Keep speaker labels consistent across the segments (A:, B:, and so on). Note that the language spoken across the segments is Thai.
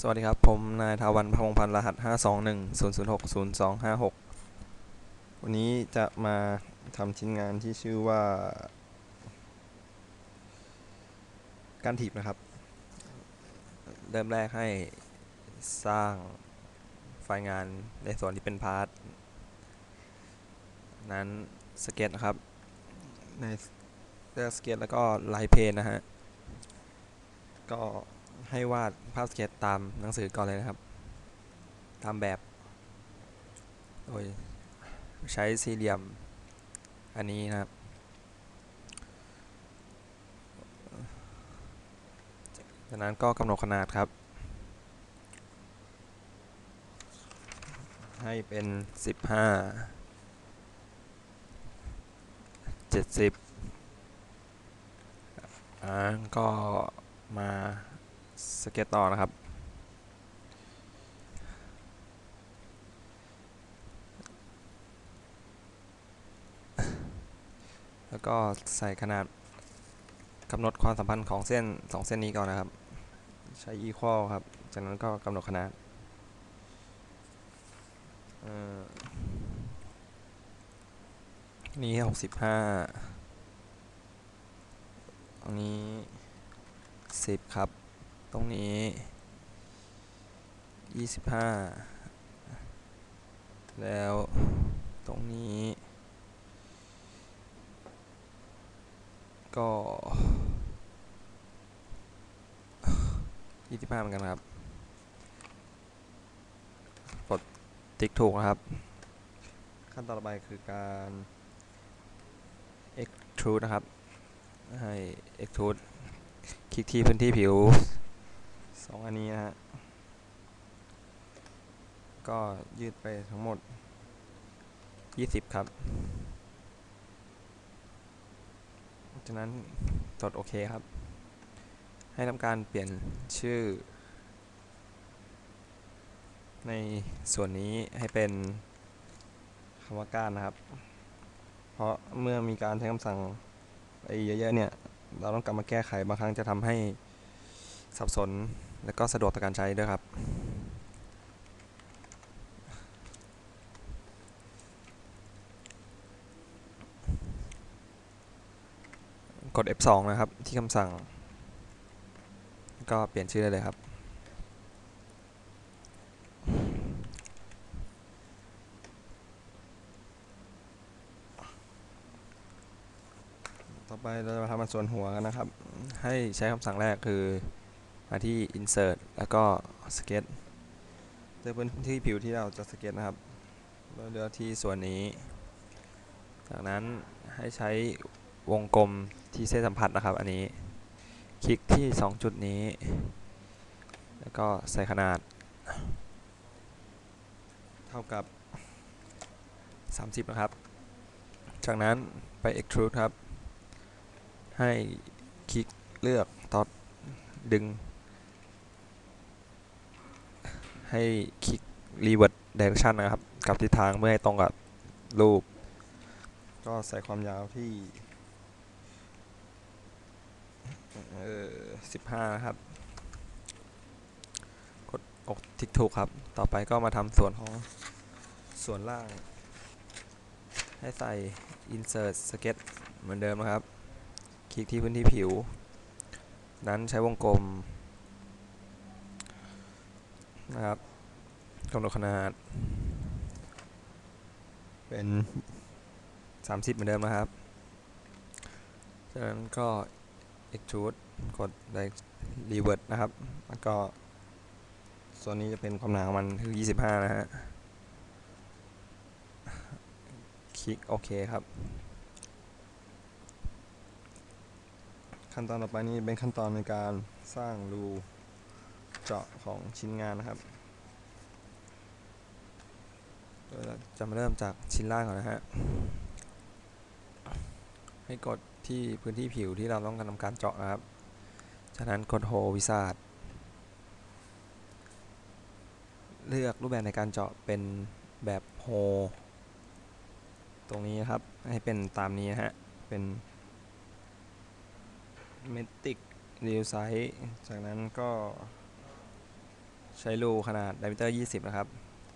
A: สวัสดีครับ ผมนายทาวันพงพันธ์รหัส 521006025วันนี้จะมาทำชิ้นงานที่ชื่อว่า การถีบนะครับ เริ่มแรกให้สร้างไฟล์งานในส่วนที่เป็นพาร์ท นั้นสเก็ตนะครับ ในเลือกสเก็ตแล้วก็ไลท์เพนนะฮะ ก็ ให้วาดภาพสเก็ตตามหนังสือก่อนเลยนะครับ ตามแบบ โดยใช้สี่เหลี่ยม อันนี้นะครับ จากนั้นก็กำหนดขนาดครับ ให้เป็น 15 70อ่าก็มา สเก็ตต่อนะครับ แล้วก็ใส่ขนาดกำหนดความสัมพันธ์ของเส้นสองเส้นนี้ก่อนนะครับ ใช้ equal ครับ จากนั้นก็กำหนดขนาดนี่หกสิบห้าตรงนี้สิบครับ รงนี้ยี่สิบห้าแล้วตรงนี้ ก็ยี่สิบห้าเหมือนกันครับ กดติ๊กถูกนะครับ ขั้นตอนต่อไปคือการ extrude นะครับ ให้ extrude คลิกที่พื้นที่ผิว สองอันนี้นะฮะ ก็ยืดไปทั้งหมด 20 ครับ จากนั้นกดโอเคครับ ให้ทำการเปลี่ยนชื่อ ในส่วนนี้ให้เป็นคำว่าก้านนะครับ เพราะเมื่อมีการใช้คำสั่งไปเยอะๆเนี่ย เราต้องกลับมาแก้ไขบางครั้งจะทำให้สับสน และก็สะดวกต่อการใช้ด้วยครับ กด F2 นะครับ ที่คำสั่ง ก็เปลี่ยนชื่อได้เลยครับ ต่อไปเราจะมาทำส่วนหัวกันนะครับ ให้ใช้คำสั่งแรกคือ มาที่ insert แล้วก็ sketch เลือกพื้นที่ผิวที่เราจะสเก็ตนะครับเลือกที่ส่วนนี้ จากนั้นให้ใช้วงกลมที่เส้นสัมผัสนะครับ อันนี้ คลิกที่ 2 จุดนี้ แล้วก็ใส่ขนาด เท่ากับ 30 นะครับ จากนั้นไป extrude ครับ ให้คลิกเลือกตอดดึง ให้คลิก revert direction นะครับ กับทิศทางเมื่อให้ตรงกับรูป ก็ใส่ความยาวที่เออ15ครับ กดอกทิกถูกครับ ต่อไปก็มาทำส่วนของส่วนล่าง ให้ใส่ insert sketch เหมือนเดิมนะครับ คลิกที่พื้นที่ผิว นั้นใช้วงกลม นะครับกำหนดขนาด เป็น 30 เหมือนเดิมนะครับ จากนั้นก็ extrude กด revert นะครับ แล้วก็ส่วนนี้จะเป็นความหนาของมันคือ 25 นะฮะ คลิกโอเคครับ ขั้นตอนต่อไปนี้เป็นขั้นตอนในการสร้างรู เจาะของชิ้นงานนะครับเราจะมาเริ่มจากชิ้นล่างก่อนนะฮะ ให้กดที่พื้นที่ผิวที่เราต้องการทำการเจาะนะครับ จากนั้นกดโฮวิซาดเลือกรูปแบบในการเจาะเป็นแบบโฮตรงนี้นะครับ ให้เป็นตามนี้นะฮะ เป็นเมติกเรียวไซส์จากนั้นก็ ใช้รูขนาด diameter 20 นะครับ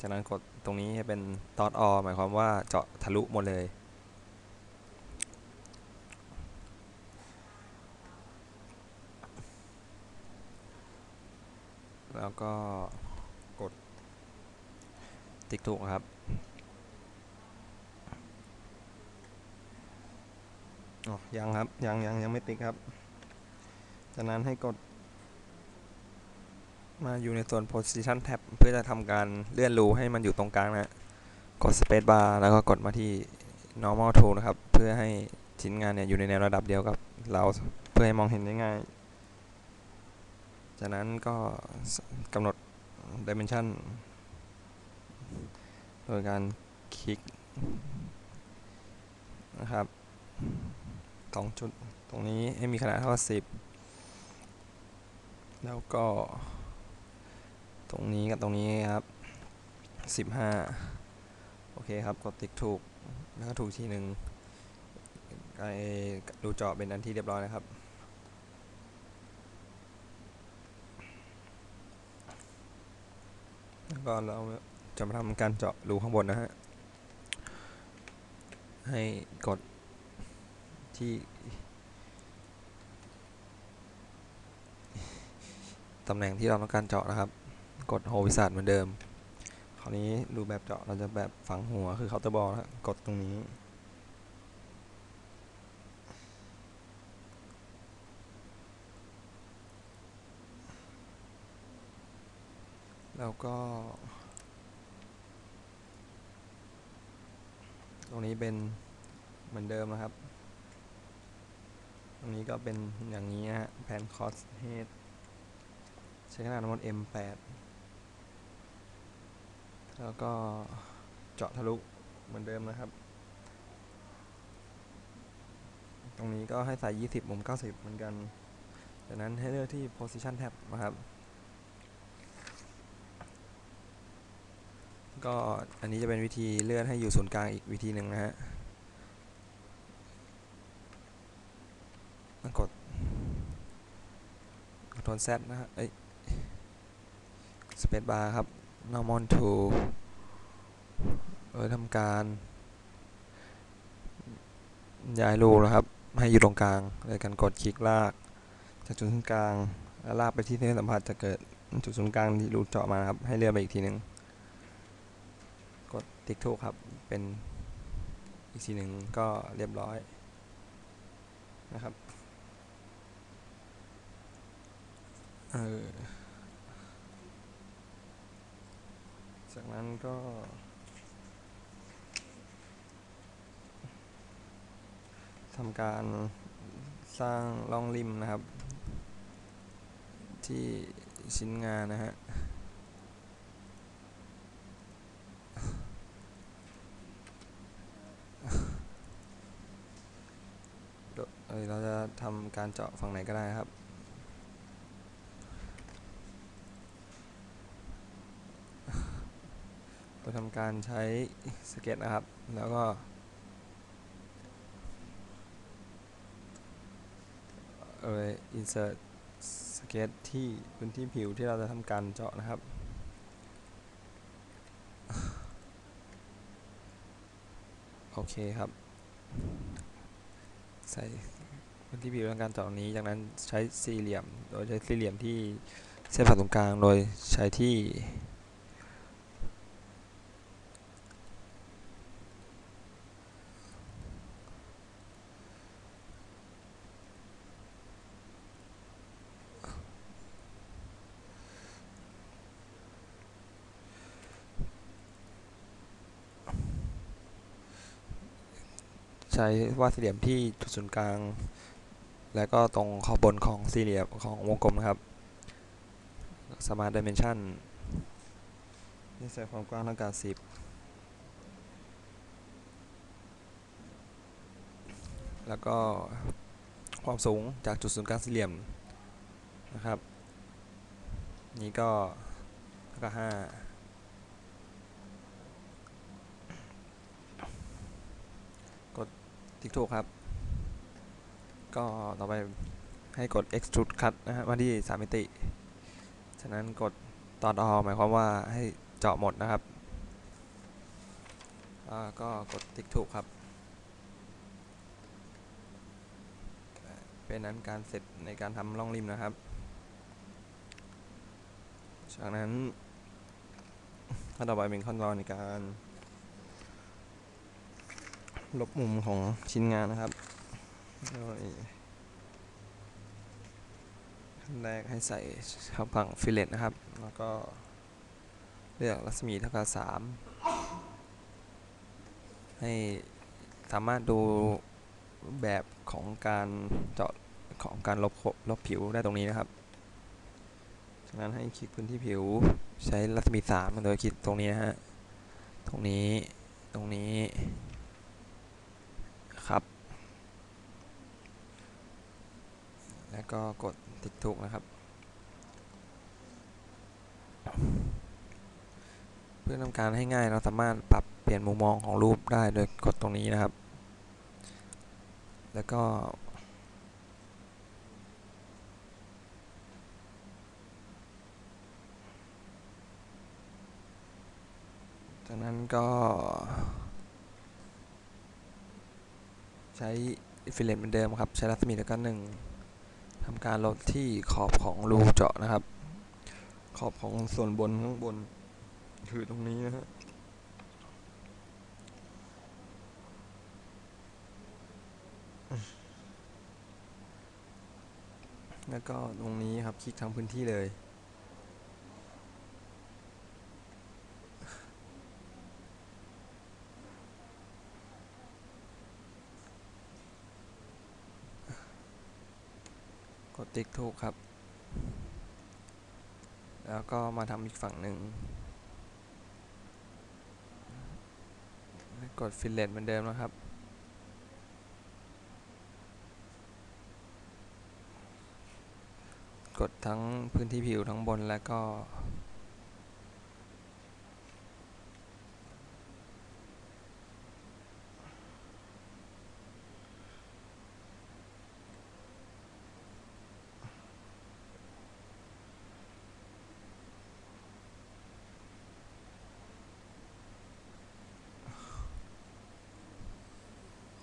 A: จากนั้นกดตรงนี้ให้เป็น dot all หมายความว่าเจาะทะลุหมดเลย แล้วก็กดติ๊กถูกครับ ยังครับ ยังยังยังไม่ติ๊กครับ จากนั้นให้กด มาอยู่ในส่วน position tab เพื่อจะทำการเลื่อนรูให้มันอยู่ตรงกลางนะกด space bar แล้วก็กดมาที่ normal tool นะครับ เพื่อให้ชิ้นงานเนี่ยอยู่ในแนวระดับเดียวกับเราเพื่อให้มองเห็นได้ง่าย จากนั้นก็กำหนด dimension โดยการคลิกนะครับสองจุดตรงนี้ให้มีขนาดเท่ากับ10 แล้วก็ ตรงนี้กับตรงนี้ครับ 15 โอเคครับ กดติ๊กถูก แล้วก็ถูกทีหนึ่งไอ้ดูเจาะเป็นอันที่เรียบร้อยนะครับ แล้วก็เราจะมาทำการเจาะรูข้างบนนะฮะ ให้กดที่ตำแหน่งที่เราต้องการเจาะนะครับ กดโฮวิสัตเหมือนเดิม คราวนี้รูแบบเจาะเราจะแบบฝังหัวคือเคาน์เตอร์บอลนะกดตรงนี้ แล้วก็ ตรงนี้เป็นเหมือนเดิมนะครับ ตรงนี้ก็เป็นอย่างนี้ฮะแผนคอสเฮดใช้ขนาดทั้งหมด M8 แล้วก็เจาะทะลุเหมือนเดิมนะครับ ตรงนี้ก็ให้ใส่ 20 มุม 90 เหมือนกัน จากนั้นให้เลือกที่ position tab นะครับ ก็อันนี้จะเป็นวิธีเลื่อนให้อยู่ศูนย์กลางอีกวิธีหนึ่งนะฮะกด Ctrl Z นะฮะเอ้ย Space Bar ครับ Normal Tool โดยทำการย้ายรูนะครับ ให้อยู่ตรงกลางโดยการกดคลิกลาก จากจุดศูนย์กลางแล้วลากไปที่เส้นสัมผัสจะเกิดจุดศูนย์กลางที่รูเจาะมาครับ ให้เลื่อนไปอีกทีหนึ่งกดติ๊กถูกครับเป็นอีกทีหนึ่งก็เรียบร้อยนะครับเออ จากนั้นก็ ทำการสร้างร่องริมนะครับ ที่ชิ้นงานนะฮะเอยเราจะทำการเจาะฝั่งไหนก็ได้ครับ เรา ทำการใช้สเก็ตนะครับ แล้วก็ เอ่อ insert สเก็ตที่พื้นที่ผิวที่เราจะทำการเจาะนะครับ โอเคครับ ใส่พื้นที่ผิวทางการเจาะนี้ จากนั้นใช้สี่เหลี่ยม โดยใช้สี่เหลี่ยมที่เส้นผ่าตรงกลาง โดยใช้ที่ ช้วาดสี่เหลี่ยมที่จุดศูนย์กลาง แล้วก็ตรงขอบบนของสี่เหลี่ยมของวงกลมนะครับ Smart Dimension นี่ใส่ความกว้างเท่ากับ10แล้วก็ความสูงจากจุดศูนย์กลางสี่เหลี่ยมนะครับ นี่ก็เท่ากับ5 ติ๊กถูกครับ ก็ต่อไปให้กด extrude cut นะฮะมาที่3มิติ ฉะนั้นกดตอดอหมายความว่าให้เจาะหมดนะครับ ก็กดติ๊กถูกครับ เป็นนั้นการเสร็จในการทำร่องริมนะครับ จากนั้นขั้นต่อไปเป็นขั้นตอนในการ ลบมุมของชิ้นงานนะครับโดยขั้นแรกให้ใส่ข้าวผังฟิเลตนะครับ แล้วก็เลือกรัศมีเท่ากับสามให้สามารถดูแบบของการเจาะของการลบโคลบผิวได้ตรงนี้นะครับ จากนั้นให้คลิกพื้นที่ผิวใช้รัศมีสามโดยคลิกตรงนี้นะฮะ ตรงนี้ ตรงนี้ ครับ แล้วก็กดติ๊กถูกนะครับ เพื่อทำการให้ง่ายเราสามารถปรับเปลี่ยนมุมมองของรูปได้โดยกดตรงนี้นะครับ แล้วก็จากนั้นก็ ใช้ฟิลเลตเหมือนเดิมครับ ใช้รัศมีแล้วก็หนึ่ง ทำการลดที่ขอบของรูเจาะนะครับ ขอบของส่วนบนข้างบน คือตรงนี้นะฮะแล้วก็ตรงนี้ครับคลิกทั้งพื้นที่เลย ดติ๊กถูกครับ แล้วก็มาทำอีกฝั่งหนึ่ง กดฟิลเลตเหมือนเดิมนะครับกดทั้งพื้นที่ผิวทั้งบนและก็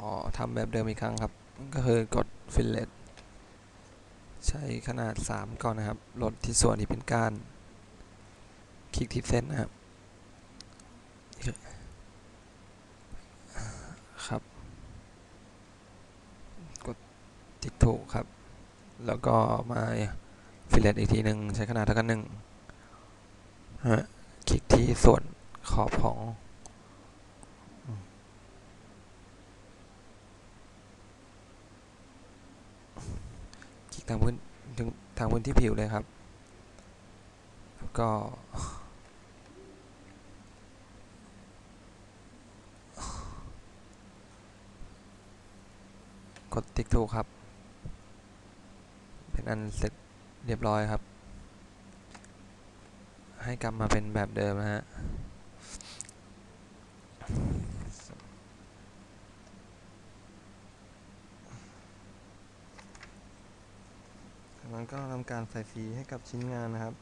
A: อ๋อ ทำแบบเดิมอีกครั้งครับ ก็คือกดฟิลเลตใช้ขนาด 3 ก่อนนะครับ ลดที่ส่วนที่เป็นก้าน คลิกที่เส้นนะครับ ครับ กดติ๊กถูกครับ แล้วก็มาฟิลเลตอีกทีหนึ่งใช้ขนาดเท่ากันหนึ่งฮะคลิกที่ส่วนขอบของ คลิกทางพื้นถึงทางพื้นที่ผิวเลยครับก็กดติ๊กถูกครับ เป็นอันเสร็จเรียบร้อยครับ ให้กลับมาเป็นแบบเดิมนะฮะ จา ก็ทำการใส่สีให้กับชิ้นงานนะครับ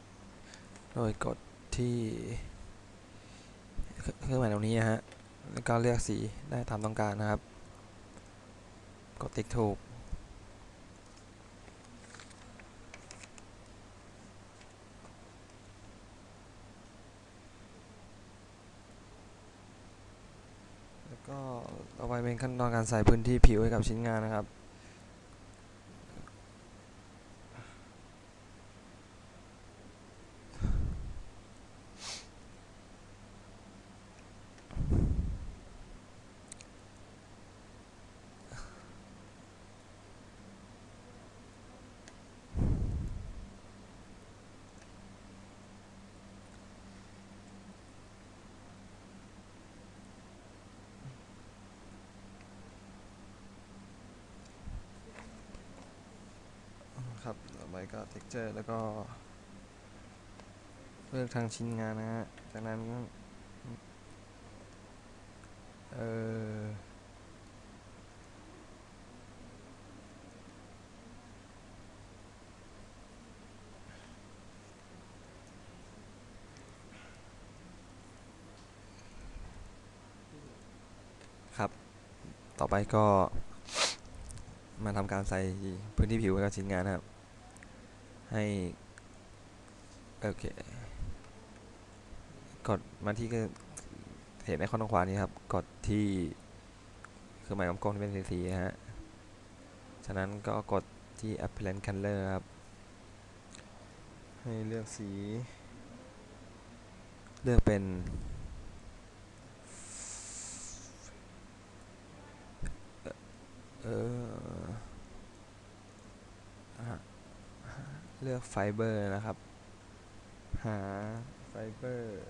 A: โดยกดที่เคเครื่องหมายตรงนี้นะฮะ แล้วก็เลือกสีได้ตามต้องการนะครับ กดติ๊กถูก แล้วก็ต่อไปเป็นขั้นตอนการใส่พื้นที่ผิวให้กับชิ้นงานนะครับ ครับต่อไปก็เท็กเจอร์แล้วก็เลือกทางชิ้นงานนะฮะ จากนั้นก็เออครับ ต่อไปก็มาทำการใส่พื้นที่ผิวกับชิ้นงานนะครับ ให้โอเคกดมาที่เห็นไอคอนตรงขวานี้ครับกดที่เครื่องหมายกำกงที่เป็นสีๆนะฮะฉะนั้นก็กดที่ apparent color ครับให้เลือกสี เลือกเป็นเออ เลือกไฟเบอร์นะครับ หาไฟเบอร์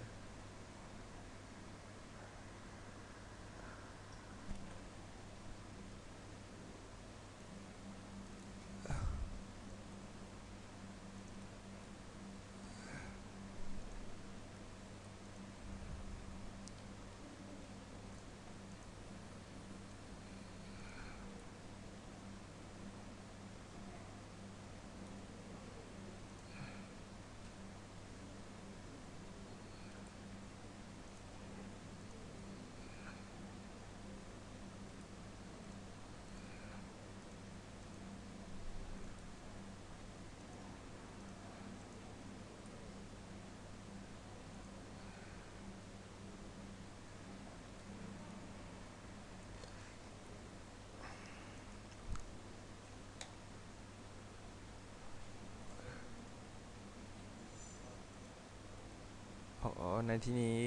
A: อ๋อ ในที่นี้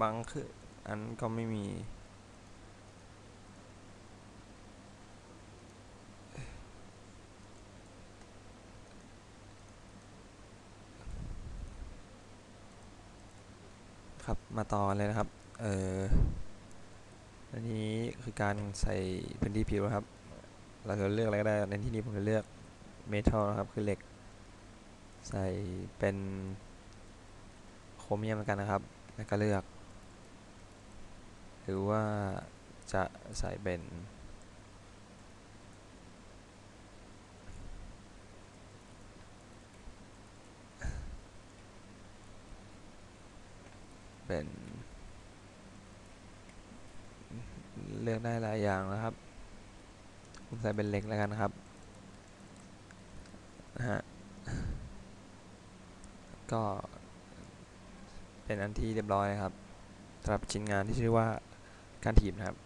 A: บางคืออันก็ไม่มีครับมาต่อเลยนะครับ เอออันนี้คือการใส่พื้นที่ผิวนะครับ เราจะเลือกอะไรก็ได้ ในที่นี้ผมจะเลือกเมทัลนะครับ คือเหล็ก ใส่เป็น โครเมียมแล้วกันนะครับ แล้วก็เลือก หรือว่าจะใส่เป็นเป็นเลือกได้หลายอย่างนะครับ ผมใส่เป็นเหล็กแล้วกันนะครับนะฮะก็ เป็นอันที่เรียบร้อยนะครับสำหรับชิ้นงานที่ชื่อว่าการถีบนะครับ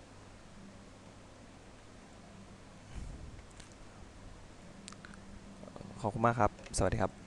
A: ขอบคุณมากครับ สวัสดีครับ